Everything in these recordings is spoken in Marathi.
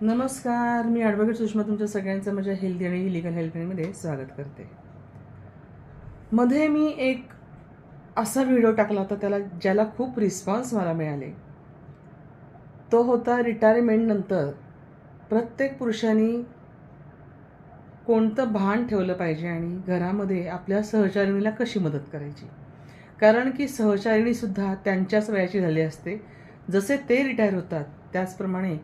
नमस्कार मी ॲडव्होकेट सुषमा तुमच्या सगळ्यांचं माझ्या हेल्दी आणि लिगल हेल्पलाईनमध्ये स्वागत करते. मध्ये मी एक असा व्हिडिओ टाकला होता त्याला ज्याला खूप रिस्पॉन्स मला मिळाले. तो होता रिटायरमेंटनंतर प्रत्येक पुरुषांनी कोणतं भान ठेवलं पाहिजे आणि घरामध्ये आपल्या सहचारिणीला कशी मदत करायची? कारण की सहचारिणीसुद्धा त्यांच्याच वयाची झाली असते. जसे ते रिटायर होतात त्याचप्रमाणे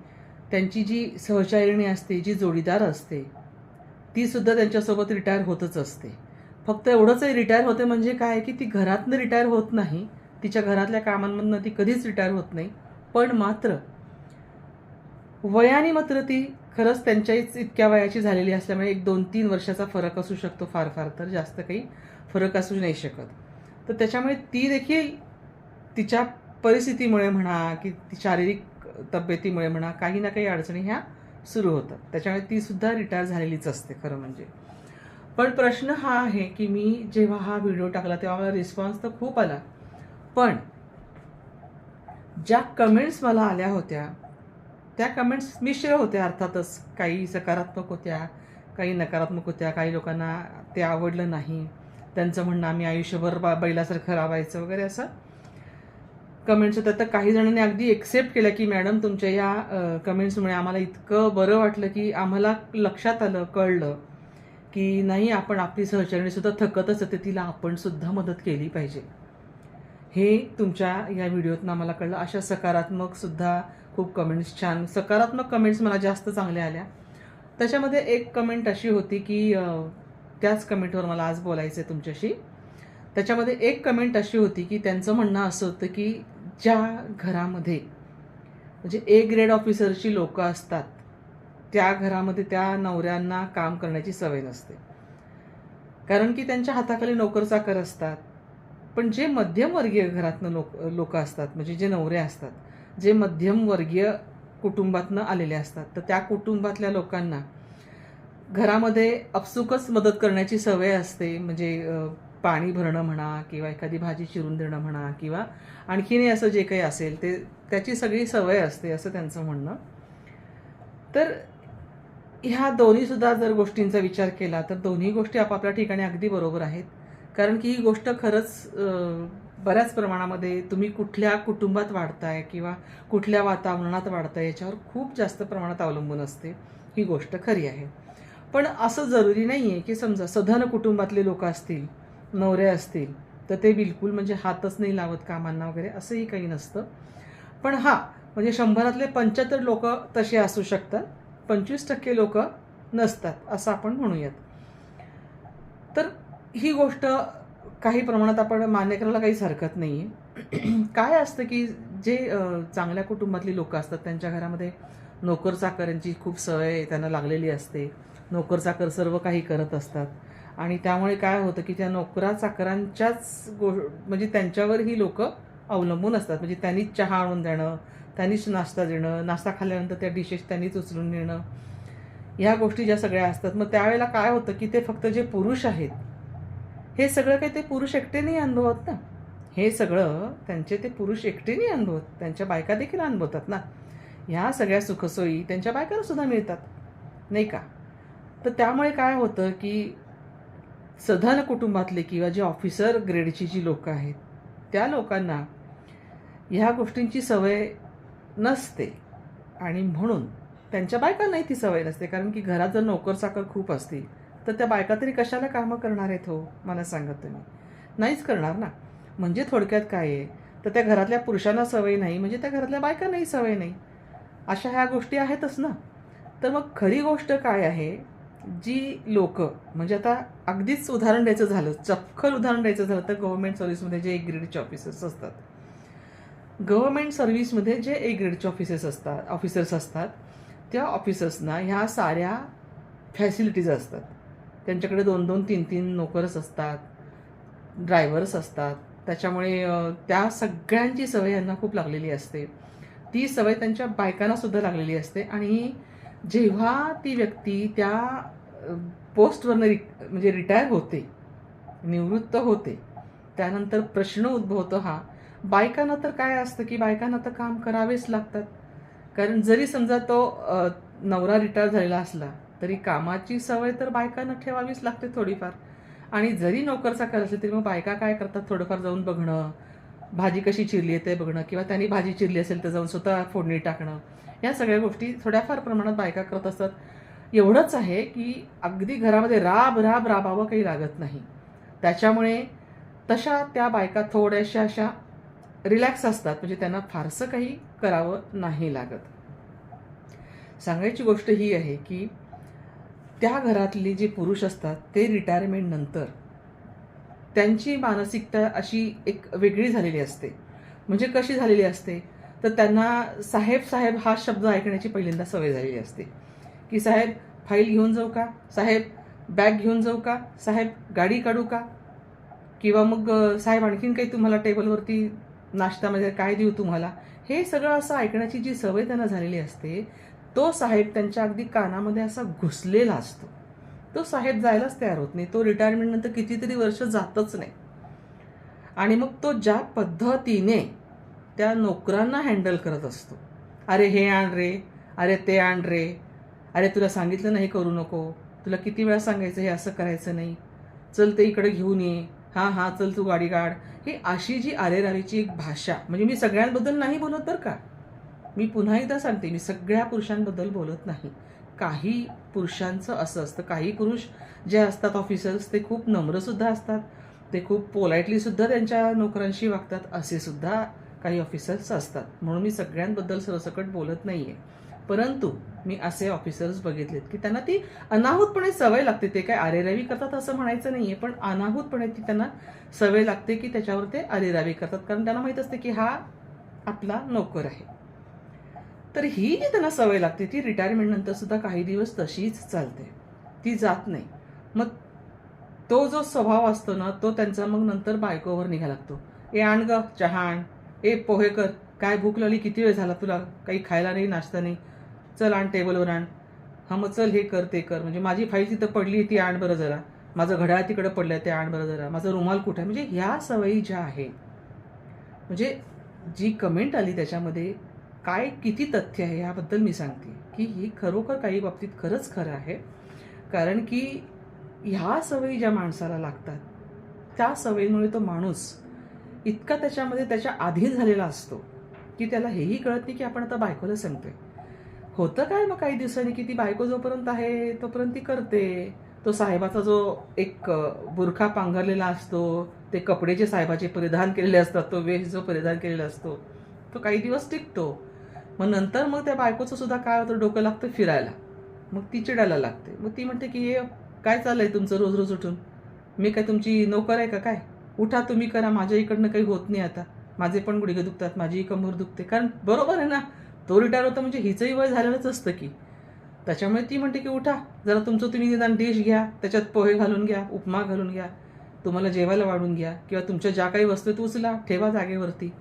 त्यांची जी सहचारिणी असते जी जोडीदार असते ती सुद्धा त्यांच्यासोबत रिटायर होतच असते. फक्त एवढंच रिटायर होते म्हणजे काय की ती घरातनं रिटायर होत नाही तिच्या घरातल्या कामांमधनं ती कधीच रिटायर होत नाही. पण मात्र वयाने मात्र ती खरंच त्यांच्याच इतक्या वयाची झालेली असल्यामुळे एक दोन तीन वर्षाचा फरक असू शकतो फार फार तर. जास्त काही फरक असू नाही शकत. तर त्याच्यामुळे ती देखील तिच्या परिस्थितीमुळे म्हणा की ती शारीरिक तब्येतीमुळे म्हणा काही ना काही अडचणी ह्या सुरू होतात. त्याच्यामुळे ती सुद्धा रिटायर झालेलीच असते खरं म्हणजे. पण प्रश्न हा आहे की मी जेव्हा हा व्हिडिओ टाकला तेव्हा मला रिस्पॉन्स तर खूप आला. पण ज्या कमेंट्स मला आल्या होत्या त्या कमेंट्स मिश्र होत्या अर्थातच. काही सकारात्मक होत्या काही नकारात्मक होत्या काही लोकांना ते आवडलं नाही. त्यांचं म्हणणं आम्ही आयुष्यभर बा बैलासारखं राहायचं वगैरे असं कमेंट्स होत्या. तर काही जणांनी अगदी एक्सेप्ट केलं की मॅडम तुमच्या या कमेंट्समुळे आम्हाला इतकं बरं वाटलं की आम्हाला लक्षात आलं कळलं की नाही आपण आपली सहचारिणीसुद्धा थकतच होते. तिला आपण सुद्धा मदत केली पाहिजे. हे तुमच्या या व्हिडिओतनं आम्हाला कळलं. अशा सकारात्मक सुद्धा खूप कमेंट्स छान सकारात्मक कमेंट्स मला जास्त चांगल्या आल्या. त्याच्यामध्ये एक कमेंट अशी होती की त्याच कमेंटवर मला आज बोलायचं आहे तुमच्याशी. त्याच्यामध्ये एक कमेंट अशी होती की त्यांचं म्हणणं असं होतं की ज्या घरामध्ये म्हणजे ए ग्रेड ऑफिसरची लोकं असतात त्या घरामध्ये त्या नवऱ्यांना काम करण्याची सवय नसते. कारण की त्यांच्या हाताखाली नोकर चाकर असतात. पण जे मध्यमवर्गीय घरातनं लोक लोक असतात म्हणजे जे नवरे असतात जे मध्यमवर्गीय कुटुंबातनं आलेले असतात तर त्या कुटुंबातल्या लोकांना घरामध्ये अपसुकच मदत करण्याची सवय असते. म्हणजे पाणी भरणं म्हणा किंवा एखादी भाजी चिरून देणं म्हणा किंवा आणखीनही असं जे काही असेल ते त्याची सगळी सवय असते असं त्यांचं म्हणणं. तर ह्या दोन्हीसुद्धा जर गोष्टींचा विचार केला तर दोन्ही गोष्टी आपापल्या ठिकाणी अगदी बरोबर आहेत. कारण की ही गोष्ट खरंच बऱ्याच प्रमाणामध्ये तुम्ही कुठल्या कुटुंबात वाढताय किंवा कुठल्या वातावरणात वाढताय याच्यावर खूप जास्त प्रमाणात अवलंबून असते. ही गोष्ट खरी आहे. पण असं जरुरी नाही आहे की समजा सधन कुटुंबातले लोक असतील नवरे असतील तर ते बिलकुल म्हणजे हातच नाही लावत कामांना वगैरे असंही काही नसतं. पण हां म्हणजे शंभरातले पंच्याहत्तर लोक तसे असू शकतात पंचवीस टक्के लोक नसतात असं आपण म्हणूयात. तर ही गोष्ट काही प्रमाणात आपण मान्य करायला काहीच हरकत नाही आहे काय असतं की जे चांगल्या कुटुंबातली लोकं असतात त्यांच्या घरामध्ये नोकर चाकरांची खूप सवय त्यांना लागलेली असते. नोकर चाकर सर्व काही करत असतात. आणि त्यामुळे काय होतं की त्या नोकरा चाकरांच्याच गो म्हणजे त्यांच्यावर ही लोक अवलंबून असतात. म्हणजे त्यांनीच चहा आणून देणं त्यांनीच नाश्ता देणं नाश्ता खाल्ल्यानंतर त्या डिशेस त्यांनीच उचलून नेणं ह्या गोष्टी ज्या सगळ्या असतात. मग त्यावेळेला काय होतं की ते फक्त जे पुरुष आहेत हे सगळं काही ते पुरुष एकटेने अनुभवत ना? हे सगळं त्यांचे ते पुरुष एकटेने अनुभवत त्यांच्या बायका देखील अनुभवतात ना? ह्या सगळ्या सुखसोयी त्यांच्या बायकांना सुद्धा मिळतात नाही का? तर त्यामुळे काय होतं की सधन कुटुंबातले किंवा जे ऑफिसर ग्रेडची जी लोकं आहेत त्या लोकांना ह्या गोष्टींची सवय नसते. आणि म्हणून त्यांच्या बायकांनाही ती सवय नसते कारण की घरात जर नोकर चाकर खूप असतील तर त्या बायका तरी कशाला कामं करणार आहेत हो? मला सांगत तुम्ही. नाहीच करणार ना. म्हणजे थोडक्यात काय आहे? तर त्या घरातल्या पुरुषांना सवय नाही म्हणजे त्या घरातल्या बायकांनाही सवय नाही. अशा ह्या गोष्टी आहेतच ना. तर मग खरी गोष्ट काय आहे? जी लोक म्हणजे आता अगदीच उदाहरण द्यायचं झालं चपखल उदाहरण द्यायचं झालं तर गव्हर्नमेंट सर्व्हिसमध्ये जे ए ग्रेडचे ऑफिसर्स असतात. गव्हर्नमेंट सर्व्हिसमध्ये जे ए ग्रेडचे ऑफिसर्स असतात ऑफिसर्स असतात त्या ऑफिसर्सना ह्या साऱ्या फॅसिलिटीज असतात. त्यांच्याकडे दोन दोन तीन तीन नोकरच असतात ड्रायव्हर्स असतात. त्याच्यामुळे त्या सगळ्यांची सवय यांना खूप लागलेली असते. ती सवय त्यांच्या बायकांनासुद्धा लागलेली असते आणि जेव्हा ती व्यक्ती त्या पोस्टवरनं रि म्हणजे रिटायर होते निवृत्त होते त्यानंतर प्रश्न उद्भवतो हा बायकांना तर काय असतं की बायकांना तर काम करावेच लागतात. कारण जरी समजा तो नवरा रिटायर झालेला असला तरी कामाची सवय तर बायकांना ठेवावीच लागते थोडीफार. आणि जरी नोकरचा कर असेल तरी मग बायका काय करतात? थोडंफार जाऊन बघणं भाजी कशी चिरली आहे ते बघणं किंवा त्यांनी भाजी चिरली असेल तर जाऊन स्वतः फोडणी टाकणं या सगळ्या गोष्टी थोड्याफार प्रमाणात बायका करत असतात. एवढंच आहे की अगदी घरामध्ये राब राब राबावं काही लागत नाही. त्याच्यामुळे तशा त्या बायका थोड्याशा अशा रिलॅक्स असतात म्हणजे त्यांना फारसं काही करावं नाही लागत. सांगायची गोष्ट ही आहे की त्या घरातले जे पुरुष असतात ते रिटायरमेंट नंतर त्यांची मानसिकता अशी एक वेगळी झालेली असते. म्हणजे कशी झालेली असते? तर त्यांना साहेब साहेब हा शब्द ऐकण्याची पहिल्यांदा सवय झालेली असते. की साहेब फाईल घेऊन जाऊ का? साहेब बॅग घेऊन जाऊ का? साहेब गाडी काढू का? किंवा मग साहेब आणखीन काही तुम्हाला टेबलवरती नाश्त्यामध्ये म्हणजे काय देऊ तुम्हाला? हे सगळं असं ऐकण्याची जी सवय त्यांना झालेली असते तो साहेब त्यांच्या अगदी कानामध्ये असा घुसलेला असतो. तो साहेब जायलाच तयार होत नाही. तो रिटायरमेंटनंतर कितीतरी वर्ष जातच नाही. आणि मग तो ज्या पद्धतीने त्या नोकरांना हँडल करत असतो. अरे हे आण रे अरे ते आण रे अरे तुला सांगितलं नाही करू नको तुला किती वेळा सांगायचं हे असं करायचं नाही. चल ते इकडे घेऊन ये. हां हां चल तू गाडी काढ. ही अशी जी आरेरावीची एक भाषा म्हणजे मी सगळ्यांबद्दल नाही बोलत तर का. मी पुन्हा एकदा सांगते मी सगळ्या पुरुषांबद्दल बोलत नाही. काही पुरुषांचं असं असतं काही पुरुष जे असतात ऑफिसर्स ते खूप नम्रसुद्धा असतात. ते खूप पोलाइटलीसुद्धा त्यांच्या नोकरांशी वागतात असे सुद्धा काही ऑफिसर्स असतात. म्हणून मी सगळ्यांबद्दल सरसकट बोलत नाही आहे परंतु मी असे ऑफिसर्स बघितलेत की त्यांना ती अनाहूतपणे सवय लागते. ते काय आरेरावी करतात असं म्हणायचं नाही आहे पण अनाहूतपणे ती त्यांना सवय लागते की त्याच्यावर ते आरेरावी करतात. कारण त्यांना माहीत असते की हा आपला नोकर आहे. तर ही जी त्यांना सवय लागते ती रिटायरमेंट नंतर सुद्धा काही दिवस तशीच चालते. ती जात नाही. मग तो जो स्वभाव असतो ना तो त्यांचा मग नंतर बायकोवर निघा लागतो. ए आण ग चहा आण. ए पोहे कर. काय भूक लागली? किती वेळ झाला तुला? काही खायला नाही नाश्ता नाही. चल आण टेबलवर आण. हां मग चल हे कर ते कर. म्हणजे माझी फाईल तिथं पडली ती आण बरं जरा. माझं घड्याळ तिकडं पडलं ते आण बरं जरा. माझं रुमाल कुठं आहे? म्हणजे ह्या सवयी ज्या आहे म्हणजे जी कमेंट आली त्याच्यामध्ये काय किती तथ्य आहे ह्याबद्दल मी सांगते. की ही खरोखर काही बाबतीत खरंच खरं आहे. कारण की ह्या सवयी ज्या माणसाला लागतात त्या सवयीमुळे तो माणूस इतका त्याच्यामध्ये त्याच्या आधी झालेला असतो की त्याला हेही कळत नाही की आपण आता बायकोला सांगतोय. होतं काय मग काही दिवसांनी की ती बायको जोपर्यंत आहे तोपर्यंत ती करते. तो साहेबाचा जो एक बुरखा पांघरलेला असतो ते कपडे जे साहेबाचे परिधान केलेले असतात तो वेश जो परिधान केलेला असतो तो काही दिवस टिकतो. मग नंतर मग त्या बायकोचं सुद्धा काय होतं डोकं लागतं फिरायला. मग ती चिडायला लागते. मग ती म्हणते की हे काय चाललंय तुमचं रोज रोज उठून? मी काय तुमची नोकर आहे का काय? उठा तुम्ही करा माझ्या इकडनं काही होत नाही आता. माझे पण गुडघे दुखतात माझीही कमर दुखते. कारण बरोबर आहे ना तो रिटायर होता म्हणजे हिचंही वय झालेलंच असतं की. त्याच्यामुळे ती म्हणते की उठा जरा तुमचं तुम्ही निदान डिश घ्या त्याच्यात पोहे घालून घ्या उपमा घालून घ्या तुम्हाला जेवायला वाढून घ्या किंवा तुमच्या ज्या काही वस्तू आहेत, उचला ठेवा जागेवरती.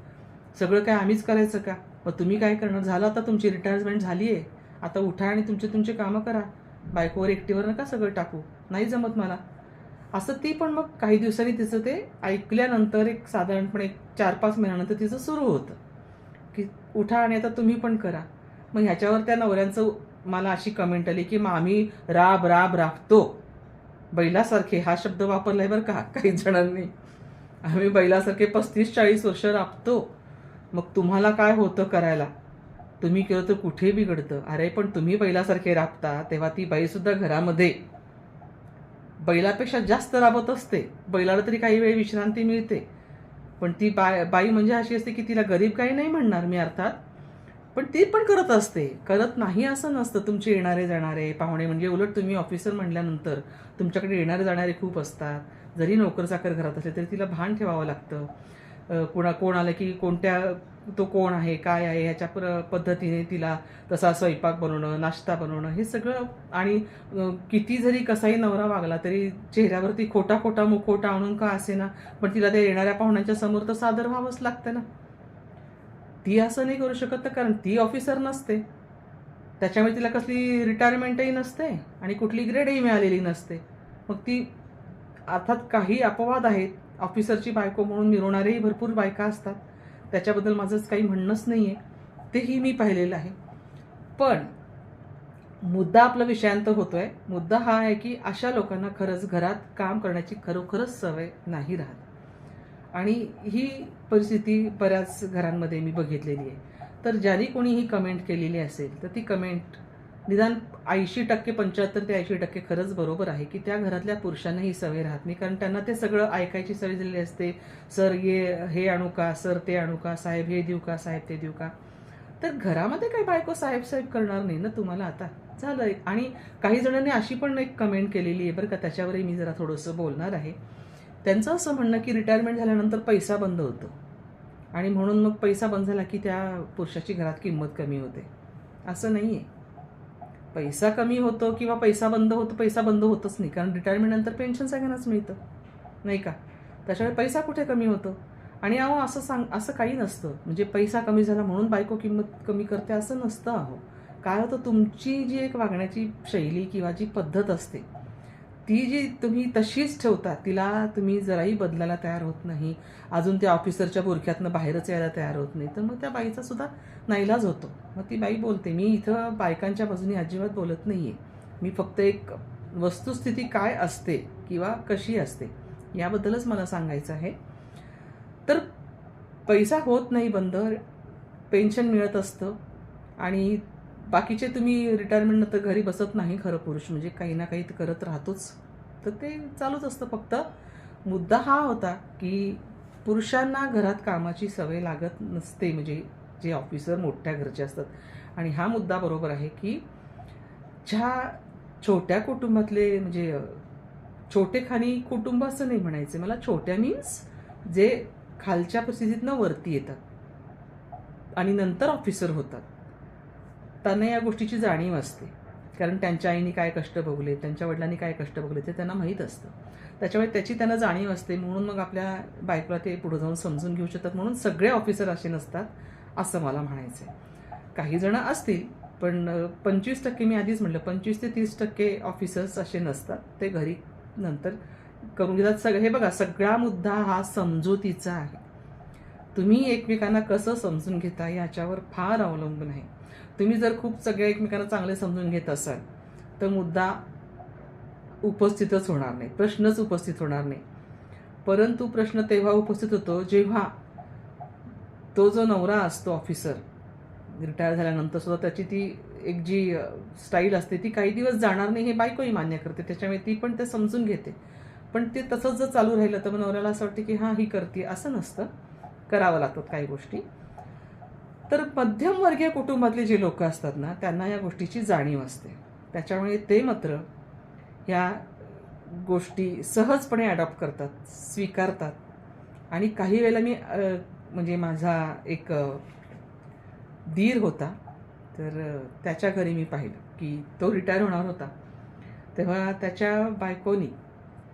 सगळं काय आम्हीच करायचं का? मग तुम्ही काय करणार? झालं आता तुमची रिटायरमेंट झाली आहे आता उठा आणि तुमचे तुमचे कामं करा. बायकोवर एकटीवर नका सगळं टाकू. नाही जमत मला. असं ती पण मग काही दिवसांनी तिचं ते ऐकल्यानंतर एक साधारणपणे एक चार पाच महिन्यानंतर तिचं सुरू होतं. की उठा आणि आता तुम्ही पण करा. मग ह्याच्यावर त्या नवऱ्यांचं मला अशी कमेंट आली की मग आम्ही राब राब राबतो. बैलासारखे हा शब्द वापरलाय बरं का काही जणांनी. आम्ही बैलासारखे पस्तीस चाळीस वर्ष राबतो. मग तुम्हाला काय होतं करायला? तुम्ही केलं तर कुठे बिघडतं? अरे पण तुम्ही बैलासारखे राबता तेव्हा ती बाईसुद्धा घरामध्ये बैलापेक्षा जास्त राबत असते बैलाला तरी काही वेळ विश्रांती मिळते. पण ती बाय बाई म्हणजे अशी असते की तिला गरीब काही नाही म्हणणार मी अर्थात. पण ती पण करत असते. करत नाही असं नसतं. तुमचे येणारे जाणारे पाहुणे म्हणजे उलट तुम्ही ऑफिसर म्हणल्यानंतर तुमच्याकडे येणारे जाणारे खूप असतात. जरी नोकर चाकर घरात असले तरी तिला भान ठेवावं लागतं. कोणा कोण आलं की कोणत्या तो कोण आहे काय आहे ह्याच्या प्र पद्धतीने तिला तसा स्वयंपाक बनवणं नाश्ता बनवणं हे सगळं आणि किती जरी कसाही नवरा वागला तरी चेहऱ्यावरती खोटा खोटा मुखोटा आणून का असे ना पण तिला त्या येणाऱ्या पाहुण्यांच्या समोर तर सादर व्हावंच लागतं ना. ती असं नाही करू शकत तर कारण ती ऑफिसर नसते. त्याच्यामुळे तिला कसली रिटायरमेंटही नसते आणि कुठली ग्रेडही मिळालेली नसते. मग ती अर्थात काही अपवाद आहेत. ऑफिसरची बायको म्हणून मिरवणारेही भरपूर बायका असतात. त्याच्याबद्दल माझंच काही म्हणणंच नाही आहे तेही मी पाहिलेलं आहे. पण मुद्दा आपला विषयांतर आहे मुद्दा हा आहे की अशा लोकांना खरंच घरात काम करण्याची खरोखरच सवय नाही राहत. आणि ही परिस्थिती बऱ्याच घरांमध्ये मी बघितलेली आहे. तर ज्याने कोणी ही कमेंट केलेली असेल तर ती कमेंट निदान ऐंशी टक्के पंच्याहत्तर ते ऐंशी टक्के खरंच बरोबर आहे की त्या घरातल्या पुरुषांना ही सवय राहत नाही. कारण त्यांना ते सगळं ऐकायची सवय झालेली असते. सर ये हे आणू का? सर ते आणू का? साहेब हे देऊ का? साहेब ते देऊ का? तर घरामध्ये काय बायको साहेब साहेब करणार नाही ना तुम्हाला आता? झालं आणि काही जणांनी अशी पण एक कमेंट केलेली आहे बरं का त्याच्यावरही मी जरा थोडंसं बोलणार आहे. त्यांचं असं म्हणणं की रिटायरमेंट झाल्यानंतर पैसा बंद होतो. आणि म्हणून मग पैसा बंद झाला की त्या पुरुषाची घरात किंमत कमी होते. असं नाही आहे पैसा कमी होतो किंवा पैसा बंद होतो पैसा बंद होतच नाही. कारण रिटायरमेंट नंतर पेन्शन सगळ्यांनाच मिळतं. नाही का? त्याच्यामुळे पैसा कुठे कमी होतो? आणि अहो असं सांग असं काही नसतं. म्हणजे पैसा कमी झाला म्हणून बायको किंमत कमी करते असं नसतं अहो. काय होतं तुमची जी एक वागण्याची शैली किंवा जी पद्धत असते ती जी तुम्ही तशीच ठेवता तिला तुम्ही जराही बदलायला तयार होत नाही. अजून त्या ऑफिसरच्या बुरख्यातनं बाहेरच यायला तयार होत नाही. तर मग त्या बाईचा सुद्धा नाईलाज होतो. मग ती बाई बोलते मी इथं बायकांच्या बाजूने अजिबात बोलत नाही आहे मी फक्त एक वस्तुस्थिती काय असते किंवा कशी असते याबद्दलच मला सांगायचं आहे. तर पैसा होत नाही बंद पेन्शन मिळत असतं आणि बाकीचे तुम्ही रिटायरमेंट नंतर घरी बसत नाही खरं पुरुष म्हणजे काही ना काही करत राहतोच. तर ते चालूच असतं फक्त. मुद्दा हा होता की पुरुषांना घरात कामाची सवय लागत नसते म्हणजे जे ऑफिसर मोठ्या घरचे असतात. आणि हा मुद्दा बरोबर आहे की ज्या छोट्या कुटुंबातले म्हणजे छोटेखानी कुटुंब असं नाही म्हणायचं. मला छोट्या मीन्स जे खालच्या परिस्थितीतनं वरती येतात आणि नंतर ऑफिसर होतात. त्यांना या गोष्टीची जाणीव असते. कारण त्यांच्या आईने काय कष्ट भोगले त्यांच्या वडिलांनी काय कष्ट भोगले ते त्यांना माहीत असतं. त्याच्यामुळे त्याची त्यांना जाणीव असते. म्हणून मग आपल्या बायकोला ते पुढे जाऊन समजून घेऊ शकतात. म्हणून सगळे ऑफिसर असे नसतात असं मला म्हणायचं आहे काही जणं असतील पण पंचवीस टक्के मी आधीच म्हटलं पंचवीस ते तीस टक्के ऑफिसर्स असे नसतात. ते घरी नंतर करून घेतात. सगळं हे बघा सगळा मुद्दा हा समजुतीचा आहे. तुम्ही एकमेकांना कसं समजून घेता याच्यावर फार अवलंबून आहे. तुम्ही जर खूप सगळ्या एकमेकांना चांगले समजून घेत असाल तर मुद्दा उपस्थितच होणार नाही प्रश्नच उपस्थित होणार नाही. परंतु प्रश्न तेव्हा उपस्थित होतो जेव्हा तो जो नवरा असतो ऑफिसर रिटायर झाल्यानंतर सुद्धा त्याची ती एक जी स्टाईल असते ती काही दिवस जाणार नाही हे बायकोही मान्य करते. त्याच्यामुळे ती पण ते समजून घेते. पण ते तसंच जर चालू राहिलं तर मग नवऱ्याला असं वाटतं की हां ही करते. असं नसतं. करावं लागतात काही गोष्टी. तर मध्यमवर्गीय कुटुंबातले जे लोक असतात ना त्यांना या गोष्टीची जाणीव असते. त्याच्यामुळे ते मात्र ह्या गोष्टी सहजपणे अडॉप्ट करतात स्वीकारतात. आणि काही वेळेला मी म्हणजे माझा एक धीर होता तर त्याच्या घरी मी पाहिलं की तो रिटायर होणार होता. तेव्हा त्याच्या बायकोनी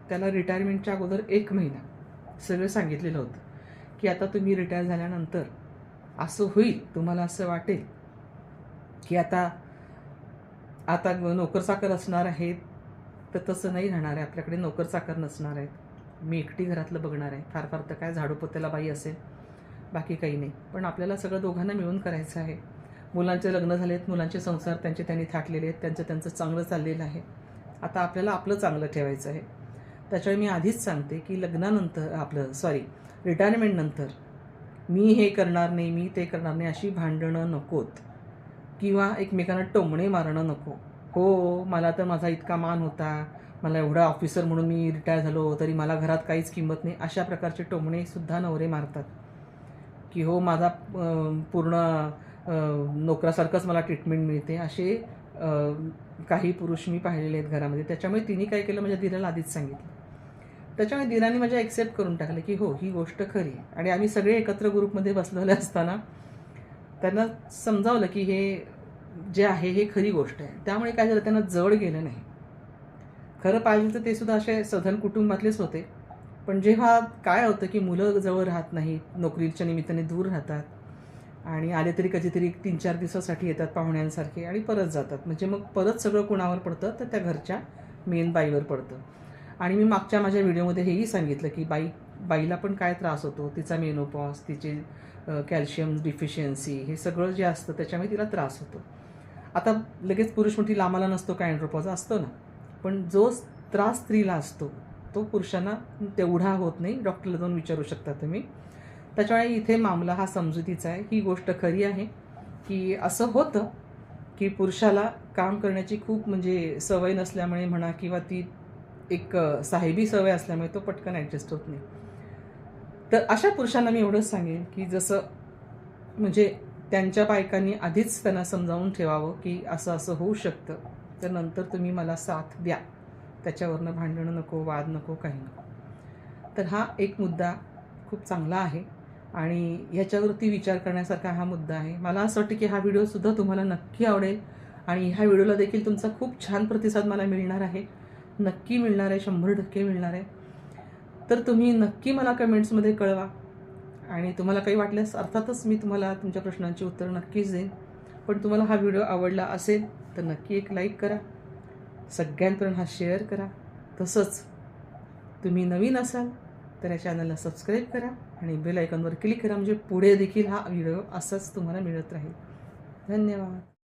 त्याला रिटायरमेंटच्या अगोदर एक महिना सगळं सांगितलेलं होतं की आता तुम्ही रिटायर झाल्यानंतर असं होईल तुम्हाला असं वाटेल की आता आता नोकर चाकर असणार आहेत तर तसं नाही राहणार आहे. आपल्याकडे नोकर चाकर नसणार आहेत. मी एकटी घरातलं बघणार आहे. फार फार तर काय झाडूपोत्याला बाई असेल बाकी काही नाही. पण आपल्याला सगळं दोघांना मिळून करायचं आहे. मुलांचे लग्न झाले आहेत मुलांचे संसार त्यांचे त्यांनी थाटलेले आहेत त्यांचं त्यांचं चांगलं चाललेलं आहे. आता आपल्याला आपलं चांगलं ठेवायचं आहे. त्याच्यामुळे मी आधीच सांगते की लग्नानंतर आपलं सॉरी रिटायरमेंटनंतर मी हे करणार नाही मी ते करणार नाही अशी भांडणं नकोत. किंवा एकमेकांना टोमणे मारणं नको. हो मला तर माझा इतका मान होता. मला एवढा ऑफिसर म्हणून मी रिटायर झालो तरी मला घरात काहीच किंमत नाही. अशा प्रकारचे टोमणेसुद्धा नवरे मारतात. की हो माझा पूर्ण नोकरासारखंच मला ट्रीटमेंट मिळते. असे काही पुरुष मी पाहिलेले आहेत घरामध्ये. त्याच्यामुळे तिने काय केलं? माझ्या धीराला आधीच सांगितलं. त्याच्यामुळे दिराने माझ्या एक्सेप्ट करून टाकलं की हो ही गोष्ट खरी आणि आम्ही सगळे एकत्र ग्रुपमध्ये बसलेले असताना त्यांना समजावलं की हे जे आहे हे खरी गोष्ट आहे. त्यामुळे काय झालं त्यांना जवळ गेलं नाही. खरं पाहिजे तर ते सुद्धा असे सधन कुटुंबातलेच होते. पण जेव्हा काय होतं की मुलं जवळ राहत नाहीत नोकरीच्या निमित्ताने दूर राहतात आणि आले तरी कधीतरी तीन चार दिवसासाठी येतात पाहुण्यांसारखे आणि परत जातात. म्हणजे मग परत सगळं कुणावर पडतं? तर त्या घरच्या मेन बाईवर पडतं. आणि मी मागच्या माझ्या व्हिडिओमध्ये हेही सांगितलं की बाई बाईला पण काय त्रास होतो तिचा मेनोपॉस तिचे कॅल्शियम डिफिशियन्सी हे सगळं जे असतं त्याच्यामुळे तिला त्रास होतो. आता लगेच पुरुष म्हणतील आम्हाला नसतो काय अँड्रोपॉज असतो ना. पण जो त्रास स्त्रीला असतो तो पुरुषांना तेवढा होत नाही. डॉक्टरला जाऊन विचारू शकता तुम्ही. त्याच्यामुळे इथे मामला हा समजुतीचा आहे. ही गोष्ट खरी आहे की असं होतं की पुरुषाला काम करण्याची खूप म्हणजे सवय नसल्यामुळे म्हणा किंवा ती एक साहेबी सवय असल्यामुळे तो पटकन ॲडजस्ट होत नाही. तर अशा पुरुषांना मी एवढंच सांगेन की जसं म्हणजे त्यांच्या बायकांनी आधीच त्यांना समजावून ठेवावं की असं असं होऊ शकतं तर नंतर तुम्ही मला साथ द्या. त्याच्यावरनं भांडणं नको वाद नको काही नको. तर हा एक मुद्दा खूप चांगला आहे आणि ह्याच्यावरती विचार करण्यासारखा हा मुद्दा आहे. मला असं वाटतं की हा व्हिडिओसुद्धा तुम्हाला नक्की आवडेल आणि ह्या व्हिडिओला देखील तुमचा खूप छान प्रतिसाद मला मिळणार आहे. नक्की मिळणार आहे शंभर टक्के मिळणार आहे. तर तुम्ही नक्की मला कमेंट्समध्ये कळवा. आणि तुम्हाला काही वाटल्यास अर्थातच मी तुम्हाला तुमच्या प्रश्नांची उत्तरं नक्कीच देईन. पण तुम्हाला हा व्हिडिओ आवडला असेल तर नक्की एक लाईक करा. सगळ्यांपर्यंत हा शेअर करा. तसंच तुम्ही नवीन असाल तर या चॅनलला सबस्क्राईब करा आणि बेल आयकॉनवर क्लिक करा. म्हणजे पुढे देखील हा व्हिडिओ असाच तुम्हाला मिळत राहील. धन्यवाद.